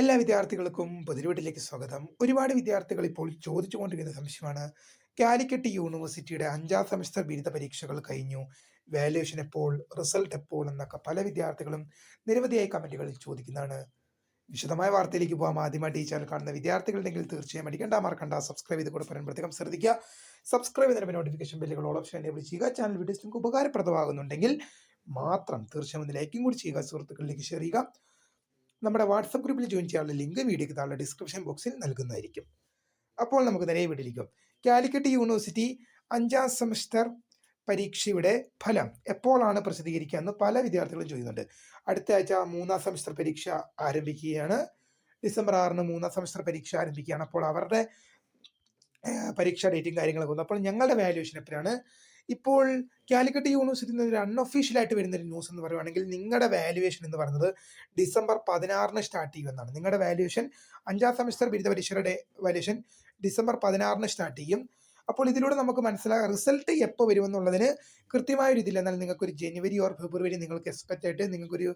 എല്ലാ വിദ്യാർത്ഥികൾക്കും പൊതുവീട്ടിലേക്ക് സ്വാഗതം. ഒരുപാട് വിദ്യാർത്ഥികൾ ഇപ്പോൾ ചോദിച്ചുകൊണ്ടിരിക്കുന്ന സംശയമാണ് കാലിക്കറ്റ് യൂണിവേഴ്സിറ്റിയുടെ അഞ്ചാം സെമസ്റ്റർ ബിരുദ പരീക്ഷകൾ കഴിഞ്ഞു. വാല്യുവേഷൻ എപ്പോൾ റിസൾട്ട് എപ്പോൾ എന്നൊക്കെ പല വിദ്യാർത്ഥികളും നിരവധിയായി കമന്റുകളിൽ ചോദിക്കുന്നതാണ്. വിശദമായ വാർത്തയിലേക്ക് പോകാം ആദ്യമായിട്ട് ഈ ചാനൽ കാണുന്ന വിദ്യാർത്ഥികളുണ്ടെങ്കിൽ തീർച്ചയായും അടിക്കണ്ട മറക്കണ്ട സബ്സ്ക്രൈബ് ചെയ്ത് കൊടുക്കാൻ പ്രത്യേകം ശ്രദ്ധിക്കുക. സബ്സ്ക്രൈബ് ചെയ്തതിന് നോട്ടിഫിക്കേഷൻ ബില്ലുകൾ ഓപ്ഷൻ എനേബിൾ ചെയ്യുക. ചാനൽ വീഡിയോസ് നിങ്ങൾക്ക് ഉപകാരപ്രദമാകുന്നുണ്ടെങ്കിൽ മാത്രം തീർച്ചയായും ലൈക്കും കൂടി ചെയ്യുക. സുഹൃത്തുക്കളിലേക്ക് ഷെയർ ചെയ്യുക. നമ്മുടെ വാട്സപ്പ് ഗ്രൂപ്പിൽ ജോയിൻ ചെയ്യാനുള്ള ലിങ്ക് വീഡിയോക്ക് താഴെ ഡിസ്ക്രിപ്ഷൻ ബോക്സിൽ നൽകുന്നതായിരിക്കും. അപ്പോൾ നമുക്ക് നേരെ വീട്ടിലേക്കും കാലിക്കറ്റ് യൂണിവേഴ്സിറ്റി അഞ്ചാം സെമസ്റ്റർ പരീക്ഷയുടെ ഫലം എപ്പോഴാണ് പ്രസിദ്ധീകരിക്കുക എന്ന് പല വിദ്യാർത്ഥികളും ചോദിക്കുന്നുണ്ട്. അടുത്ത ആഴ്ച മൂന്നാം സെമസ്റ്റർ പരീക്ഷ ആരംഭിക്കുകയാണ്. ഡിസംബർ ആറിന് മൂന്നാം സെമസ്റ്റർ പരീക്ഷ ആരംഭിക്കുകയാണ്. അപ്പോൾ അവരുടെ പരീക്ഷാ ഡേറ്റും കാര്യങ്ങളൊക്കെ വന്നു. അപ്പോൾ ഞങ്ങളുടെ വാല്യുവേഷൻ എപ്പോഴാണ് ഇപ്പോൾ കാലിക്കറ്റ് യൂണിവേഴ്സിറ്റിയിൽ നിന്ന് ഒരു അൺഒഫീഷ്യലായിട്ട് വരുന്ന ഒരു ന്യൂസ് എന്ന് പറയുകയാണെങ്കിൽ നിങ്ങളുടെ വാല്യുവേഷൻ എന്ന് പറയുന്നത് ഡിസംബർ പതിനാറിന് സ്റ്റാർട്ട് ചെയ്യുമെന്നാണ്. നിങ്ങളുടെ വാല്യുവേഷൻ അഞ്ചാം സെമസ്റ്റർ ബിരുദ പരീക്ഷയുടെ വാല്യുവേഷൻ ഡിസംബർ പതിനാറിന് സ്റ്റാർട്ട് ചെയ്യും. അപ്പോൾ ഇതിലൂടെ നമുക്ക് മനസ്സിലാകാം റിസൾട്ട് എപ്പോൾ വരുമെന്നുള്ളതിന് കൃത്യമായ ഒരു എന്നാൽ നിങ്ങൾക്കൊരു ജനുവരി ഓർ ഫെബ്രുവരി നിങ്ങൾക്ക് എക്സ്പെക്റ്റ് ആയിട്ട് നിങ്ങൾക്കൊരു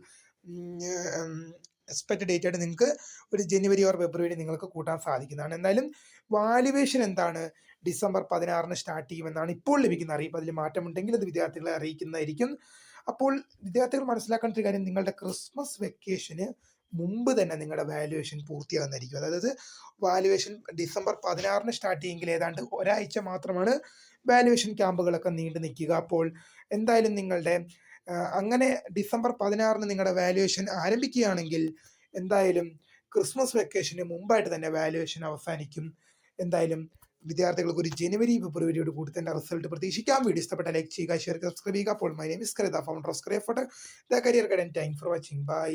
എക്സ്പെക്റ്റ് ഡേറ്റ് ആയിട്ട് നിങ്ങൾക്ക് ഒരു ജനുവരി ഓർ ഫെബ്രുവരി നിങ്ങൾക്ക് കൂട്ടാൻ സാധിക്കുന്നതാണ്. എന്തായാലും വാലുവേഷൻ എന്താണ്? ഡിസംബർ പതിനാറിന് സ്റ്റാർട്ട് ചെയ്യുമെന്നാണ് ഇപ്പോൾ ലഭിക്കുന്ന അറിയിപ്പ്. അതിൽ മാറ്റമുണ്ടെങ്കിൽ അത് വിദ്യാർത്ഥികളെ അറിയിക്കുന്നതായിരിക്കും. അപ്പോൾ വിദ്യാർത്ഥികൾ മനസ്സിലാക്കേണ്ട ഒരു കാര്യം നിങ്ങളുടെ ക്രിസ്മസ് വെക്കേഷന് മുമ്പ് തന്നെ നിങ്ങളുടെ വാല്യുവേഷൻ പൂർത്തിയാകുന്നതായിരിക്കും. അതായത് വാല്യുവേഷൻ ഡിസംബർ പതിനാറിന് സ്റ്റാർട്ട് ചെയ്യുമെങ്കിൽ ഏതാണ്ട് ഒരാഴ്ച മാത്രമാണ് വാല്യുവേഷൻ ക്യാമ്പുകളൊക്കെ നീണ്ടു നിൽക്കുക അപ്പോൾ എന്തായാലും നിങ്ങളുടെ അങ്ങനെ ഡിസംബർ പതിനാറിന് നിങ്ങളുടെ വാല്യുവേഷൻ ആരംഭിക്കുകയാണെങ്കിൽ എന്തായാലും ക്രിസ്മസ് വെക്കേഷന് മുമ്പായിട്ട് തന്നെ വാല്യുവേഷൻ അവസാനിക്കും. എന്തായാലും വിദ്യാർത്ഥികൾക്ക് ഒരു ജനുവരി ഫെബ്രുവരിയോട് കൂടി തന്നെ റിസൾട്ട് പ്രതീക്ഷിക്കാം. വീഡിയോ ഇഷ്ടപ്പെട്ട ലൈക്ക് ചെയ്യുക ഷെയർ സബ്സ്ക്രൈബ് ചെയ്യുക. അപ്പോൾ my name is Karitha founder of the career guidance thank for watching bye